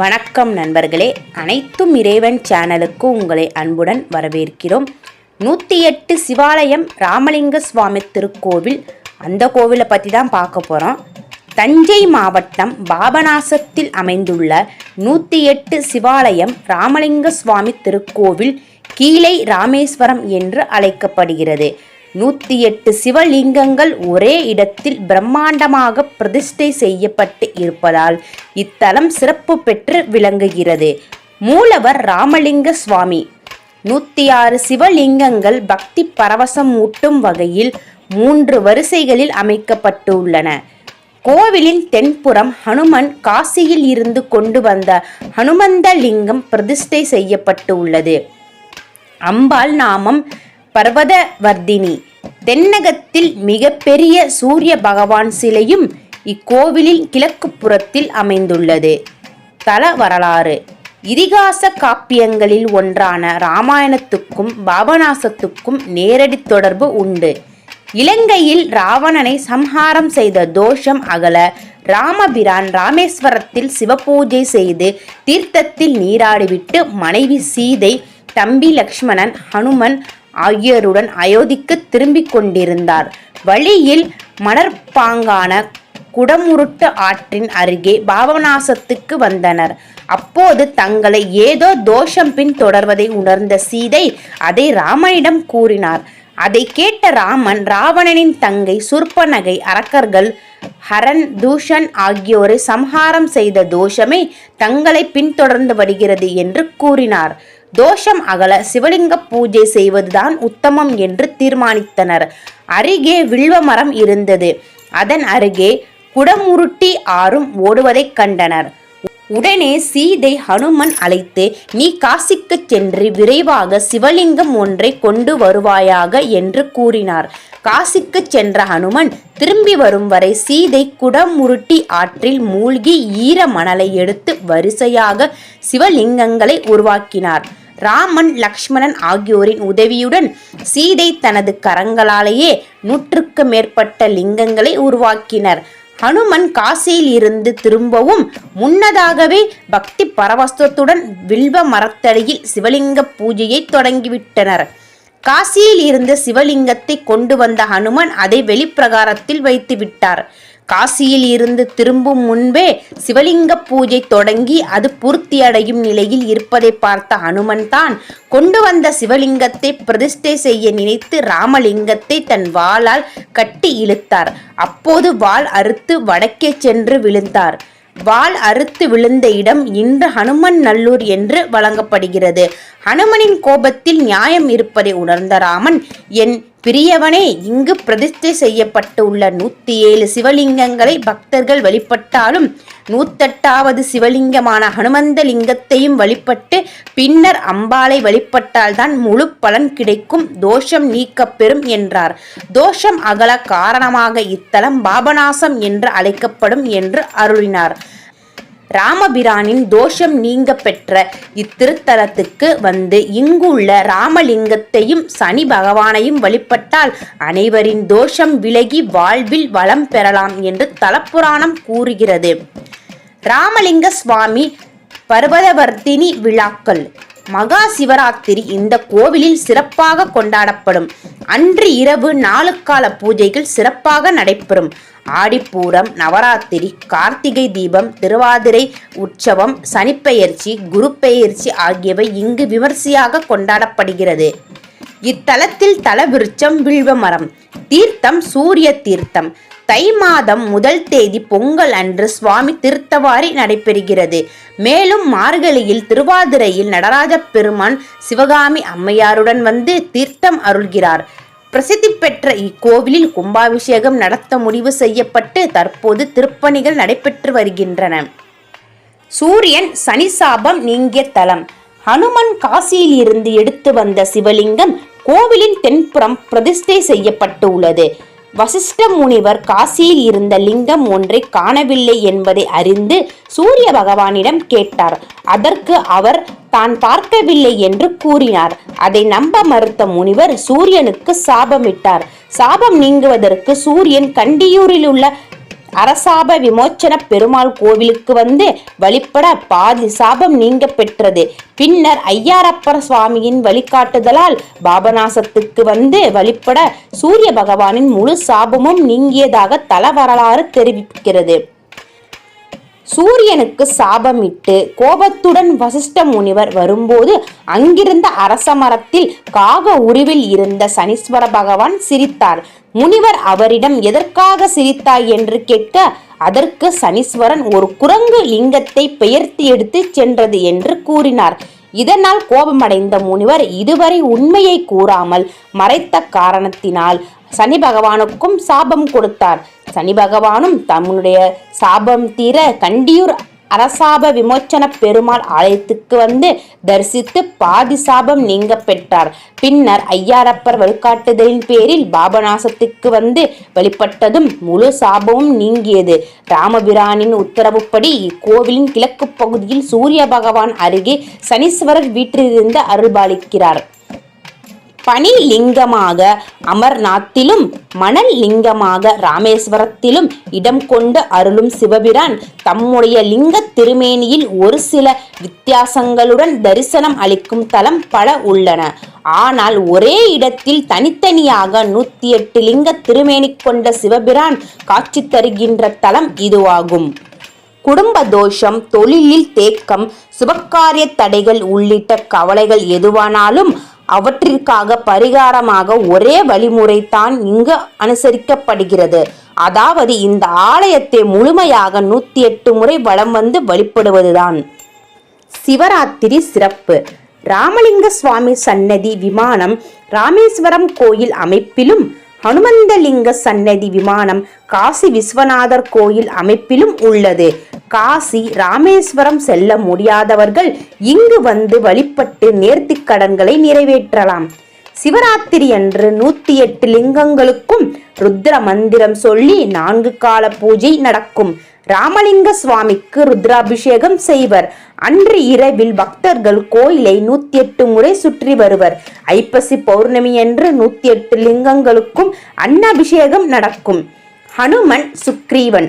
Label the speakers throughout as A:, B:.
A: வணக்கம் நண்பர்களே. அனைத்தும் இறைவன் சேனலுக்கு உங்களை அன்புடன் வரவேற்கிறோம். நூற்றி எட்டு சிவாலயம் ராமலிங்க சுவாமி திருக்கோவில். அந்த கோவிலை பற்றி தான் பார்க்க போகிறோம் தஞ்சை மாவட்டம் பாபநாசத்தில் அமைந்துள்ள நூற்றி எட்டு சிவாலயம் ராமலிங்க சுவாமி திருக்கோவில் கீழை ராமேஸ்வரம் என்று அழைக்கப்படுகிறது. நூற்றி எட்டு சிவலிங்கங்கள் ஒரே இடத்தில் பிரம்மாண்டமாக பிரதிஷ்டை செய்யப்பட்டு இருப்பதால் இத்தலம் சிறப்பு பெற்று விளங்குகிறது. மூலவர் ராமலிங்க சுவாமி. நூற்றி ஆறு சிவலிங்கங்கள் பக்தி பரவசம் ஊட்டும் வகையில் மூன்று வரிசைகளில் அமைக்கப்பட்டுள்ளன. கோவிலின் தென்புறம் ஹனுமன் காசியில் இருந்து கொண்டு வந்த ஹனுமந்த லிங்கம் பிரதிஷ்டை செய்யப்பட்டு உள்ளது அம்பாள் நாமம் பர்வதவர்தினி. தென்னகத்தில் மிகப்பெரிய சூரிய பகவான் சிலையும் இக்கோவிலின் கிழக்கு புறத்தில் அமைந்துள்ளது. தல வரலாறு. இதிகாச காப்பியங்களில் ஒன்றான இராமாயணத்துக்கும் பாபநாசத்துக்கும் நேரடி தொடர்பு உண்டு. இலங்கையில் ராவணனை சம்ஹாரம் செய்த தோஷம் அகல ராமபிரான் ராமேஸ்வரத்தில் சிவபூஜை செய்து தீர்த்தத்தில் நீராடிவிட்டு மனைவி சீதை தம்பி லக்ஷ்மணன் ஹனுமன் ஆகியோருடன் அயோத்திக்கு திரும்பிக் கொண்டிருந்தார். வழியில் மணற்பாங்கான குடமுருட்டு ஆற்றின் அருகே பாபநாசத்துக்கு வந்தனர். அப்போது தங்களை ஏதோ தோஷம் பின் தொடர்வதை உணர்ந்த சீதை அதை ராமனிடம் கூறினார். அதை கேட்ட ராமன் ராவணனின் தங்கை சுர்பனகை அரக்கர்கள் ஹரன் தூஷன் ஆகியோரை சம்ஹாரம் செய்த தோஷமே தங்களை பின்தொடர்ந்து வருகிறது என்று கூறினார். தோஷம் அகல சிவலிங்க பூஜை செய்வதுதான் உத்தமம் என்று தீர்மானித்தனர். அருகே வில்வ மரம் இருந்தது. அதன் அருகே குடமுருட்டி ஆறும் ஓடுவதைக் கண்டனர். உடனே சீதை ஹனுமன் அழைத்து நீ காசிக்கு சென்று விரைவாக சிவலிங்கம் ஒன்றை கொண்டு வருவாயாக என்று கூறினார். காசிக்கு சென்ற ஹனுமன் திரும்பி வரும் வரை சீதை குடமுருட்டி ஆற்றில் மூழ்கி ஈர மணலை எடுத்து வரிசையாக சிவலிங்கங்களை உருவாக்கினார். ராமன் லக்ஷ்மணன் ஆகியோரின் உதவியுடன் சீதை தனது கரங்களாலேயே நூற்றுக்கு மேற்பட்ட லிங்கங்களை உருவாக்கினர். ஹனுமன் காசியில் இருந்து திரும்பவும் முன்னதாகவே பக்தி பரவஸ்தத்துடன் வில்வ மரத்தடியில் சிவலிங்க பூஜையை தொடங்கிவிட்டனர். காசியில் இருந்த சிவலிங்கத்தை கொண்டு வந்த ஹனுமன் அதை வெளிப்பிரகாரத்தில் வைத்து விட்டார் காசியில் இருந்து திரும்பும் முன்பே சிவலிங்க பூஜை தொடங்கி அது பூர்த்தியடையும் நிலையில் இருப்பதை பார்த்த ஹனுமன் தான் கொண்டு வந்த சிவலிங்கத்தை பிரதிஷ்டை செய்ய நினைத்து ராமலிங்கத்தை தன் வாளால் கட்டி இழுத்தார். அப்போது வாள் அறுத்து வடக்கே சென்று விழுந்தார். வாள் அறுத்து விழுந்த இடம் இன்று ஹனுமன் நல்லூர் என்று வழங்கப்படுகிறது. ஹனுமனின் கோபத்தில் நியாயம் இருப்பதை உணர்ந்த ராமன் என் பிரியவனே இங்கு பிரதிஷ்டை செய்யப்பட்டு உள்ள நூத்தி ஏழு சிவலிங்கங்களை பக்தர்கள் வழிபட்டாலும் நூத்தெட்டாவது சிவலிங்கமான ஹனுமந்த லிங்கத்தையும் வழிபட்டு பின்னர் அம்பாளை வழிபட்டால்தான் முழு பலன் கிடைக்கும். தோஷம் நீக்கப்பெறும் என்றார். தோஷம் அகல காரணமாக இத்தலம் பாபநாசம் என்று அழைக்கப்படும் என்று அருளினார். ராமபிரானின் தோஷம் நீங்க பெற்ற இத்திருத்தலத்துக்கு வந்து இங்குள்ள ராமலிங்கத்தையும் சனி பகவானையும் வழிபட்டால் அனைவரின் தோஷம் விலகி வாழ்வில் வளம் பெறலாம் என்று தலப்புராணம் கூறுகிறது. ராமலிங்க சுவாமி பர்வதவர்த்தினி விழாக்கள். மகா சிவராத்திரி இந்த கோவிலில் சிறப்பாக கொண்டாடப்படும். அன்று இரவு நாலு கால பூஜைகள் சிறப்பாக நடைபெறும். ஆடிப்பூரம் நவராத்திரி கார்த்திகை தீபம் திருவாதிரை உற்சவம் சனிப்பெயர்ச்சி குரு பெயர்ச்சி ஆகியவை இங்கு விமர்சையாக கொண்டாடப்படுகிறது. இத்தலத்தில் தலவிருச்சம் வில்வ மரம் தீர்த்தம் சூரிய தீர்த்தம் தை மாதம் முதல் தேதி பொங்கல் அன்று சுவாமி திருத்தவாரி நடைபெறுகிறது. மேலும் மார்கழியில் திருவாதிரையில் நடராஜ பெருமான் சிவகாமி அம்மையாருடன் வந்து தீர்த்தம் அருள்கிறார். பிரசித்தி பெற்ற இக்கோவிலில் கும்பாபிஷேகம் நடத்த முடிவு செய்யப்பட்டு தற்போது திருப்பணிகள் நடைபெற்று வருகின்றன. சூரியன் சனி சாபம் நீங்கிய தலம். ஹனுமன் காசியில் இருந்து எடுத்து வந்த சிவலிங்கம் கோவிலின் தென்புறம் பிரதிஷ்டை செய்யப்பட்டு உள்ளது வசிஷ்ட முனிவர் காசியில் இருந்த லிங்கம் ஒன்றை காணவில்லை என்பதை அறிந்து சூரிய பகவானிடம் கேட்டார். அதற்கு அவர் தான் பார்க்கவில்லை என்று கூறினார். அதை நம்ப மறுத்த முனிவர் சூரியனுக்கு சாபமிட்டார். சாபம் நீங்குவதற்கு சூரியன் கண்டியூரில் உள்ள அரசாப விமோச்சன பெருமாள் கோவிலுக்கு வந்து வழிபட பாதி சாபம் நீங்க பெற்றது. பின்னர் ஐயாரப்பர் சுவாமியின் வழிகாட்டுதலால் பாபநாசத்துக்கு வந்து வழிபட சூரிய பகவானின் முழு சாபமும் நீங்கியதாக தல வரலாறு தெரிவிக்கிறது. சூரியனுக்கு சாபமிட்டு கோபத்துடன் வசிஷ்ட முனிவர் வரும்போது அங்கிருந்த அரச மரத்தில் காக உருவில் இருந்த சனீஸ்வர பகவான் சிரித்தார். முனிவர் அவரிடம் எதற்காக சிரித்தாய்? என்று கேட்க அதற்கு சனீஸ்வரன் ஒரு குரங்கு லிங்கத்தை பெயர்த்து எடுத்து சென்றது என்று கூறினார். இதனால் கோபமடைந்த முனிவர் இதுவரை உண்மையை கூறாமல் மறைத்த காரணத்தினால் சனி பகவானுக்கும் சாபம் கொடுத்தார். சனி பகவானும் தம்முடைய சாபம் தீர கண்டியூர் அரசாப விமோச்சன பெருமாள் ஆலயத்துக்கு வந்து தரிசித்து பாதி சாபம் நீங்க பெற்றார். பின்னர் ஐயாரப்பர் வழிகாட்டுதலின் பேரில் பாபநாசத்துக்கு வந்து வழிபட்டதும் முழு சாபமும் நீங்கியது. ராமபிரானின் உத்தரவுப்படி இக்கோவிலின் கிழக்கு பகுதியில் சூரிய பகவான் அருகே சனீஸ்வரர் வீற்றிலிருந்து அருள்பாலிக்கிறார். பனி லிங்கமாக அமர்நாத்திலும் மணல் லிங்கமாக ராமேஸ்வரத்திலும் இடம் கொண்டு அருளும் சிவபிரான் தம்முடைய லிங்க திருமேனியில் ஒரு சில வித்தியாசங்களுடன் தரிசனம் அளிக்கும் தலம் பல உள்ளன. ஆனால் ஒரே இடத்தில் தனித்தனியாக நூத்தி எட்டு லிங்க திருமேனி கொண்ட சிவபிரான் காட்சி தருகின்ற தலம் இதுவாகும். குடும்ப தோஷம் தொழிலில் தேக்கம் சுபகாரிய தடைகள் உள்ளிட்ட கவலைகள் எதுவானாலும் அவற்றிற்காக பரிகாரமாக ஒரே வழிமுறை தான் இங்கு அனுசரிக்கப்படுகிறது. அதாவது இந்த ஆலயத்தை முழுமையாக நூத்தி எட்டு முறை வலம் வந்து வழிபடுவதுதான். சிவராத்திரி சிறப்பு. ராமலிங்க சுவாமி சன்னதி விமானம் ராமேஸ்வரம் கோயில் அமைப்பிலும் ஹனுமந்தலிங்க சன்னதி விமானம் காசி விஸ்வநாதர் கோயில் அமைப்பிலும் உள்ளது. காசி ராமேஸ்வரம் செல்ல முடியாதவர்கள் இங்கு வந்து வழிபட்டு நேர்த்திக் கடன்களை நிறைவேற்றலாம். சிவராத்திரி அன்று நூத்தி எட்டு லிங்கங்களுக்கும் ருத்ர மந்திரம் சொல்லி நான்கு கால பூஜை நடக்கும். ராமலிங்க சுவாமிக்கு ருத்ராபிஷேகம் செய்வர். அன்று இரவில் பக்தர்கள் கோயிலை நூத்தி எட்டு முறை சுற்றி வருவர். ஐப்பசி பௌர்ணமி என்று நூத்தி எட்டு லிங்கங்களுக்கும் அன்னபிஷேகம் நடக்கும். ஹனுமன் சுக்ரீவன்.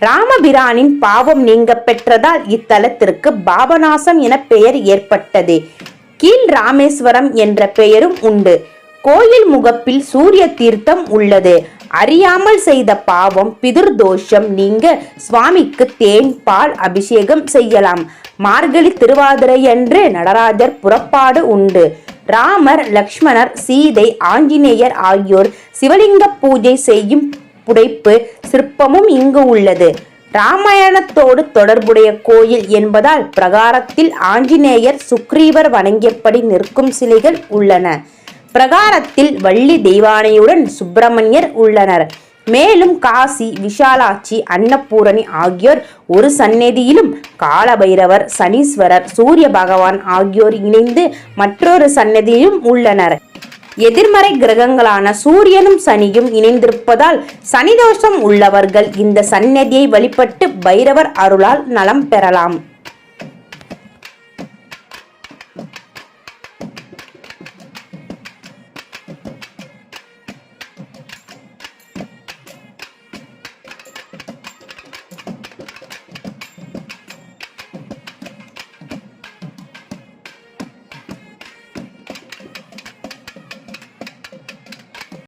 A: ராமபிரானின் பாவம் நீங்க பெற்றதால் இத்தலத்திற்கு பாபநாசம் என பெயர் ஏற்பட்டது. கீழ் ராமேஸ்வரம் என்ற பெயரும் உண்டு. கோயில் முகப்பில் சூரிய தீர்த்தம் உள்ளது. அறியாமல் செய்த பாவம் பிதுர்தோஷம் நீங்க சுவாமிக்கு தேன் பால் அபிஷேகம் செய்யலாம். மார்கழி திருவாதிரை என்று நடராஜர் புறப்பாடு உண்டு. ராமர் லக்ஷ்மணர் சீதை ஆஞ்சநேயர் ஆகியோர் சிவலிங்க பூஜை செய்யும் புடைப்பு சிற்பமும் இங்கு உள்ளது. ராமாயணத்தோடு தொடர்புடைய கோயில் என்பதால் பிரகாரத்தில் ஆஞ்சநேயர் சுக்ரீவர் வணங்கியபடி நிற்கும் சிலைகள் உள்ளன. பிரகாரத்தில் வள்ளி தெய்வானையுடன் சுப்பிரமணியர் உள்ளனர். மேலும் காசி விஷாலாட்சி அன்னபூரணி ஆகியோர் ஒரு சந்நிதியிலும் காலபைரவர் சனீஸ்வரர் சூரிய பகவான் ஆகியோர் இணைந்து மற்றொரு சன்னதியிலும் உள்ளனர். எதிர்மறை கிரகங்களான சூரியனும் சனியும் இணைந்திருப்பதால் சனிதோஷம் உள்ளவர்கள் இந்த சந்நிதியை வழிபட்டு பைரவர் அருளால் நலம் பெறலாம்.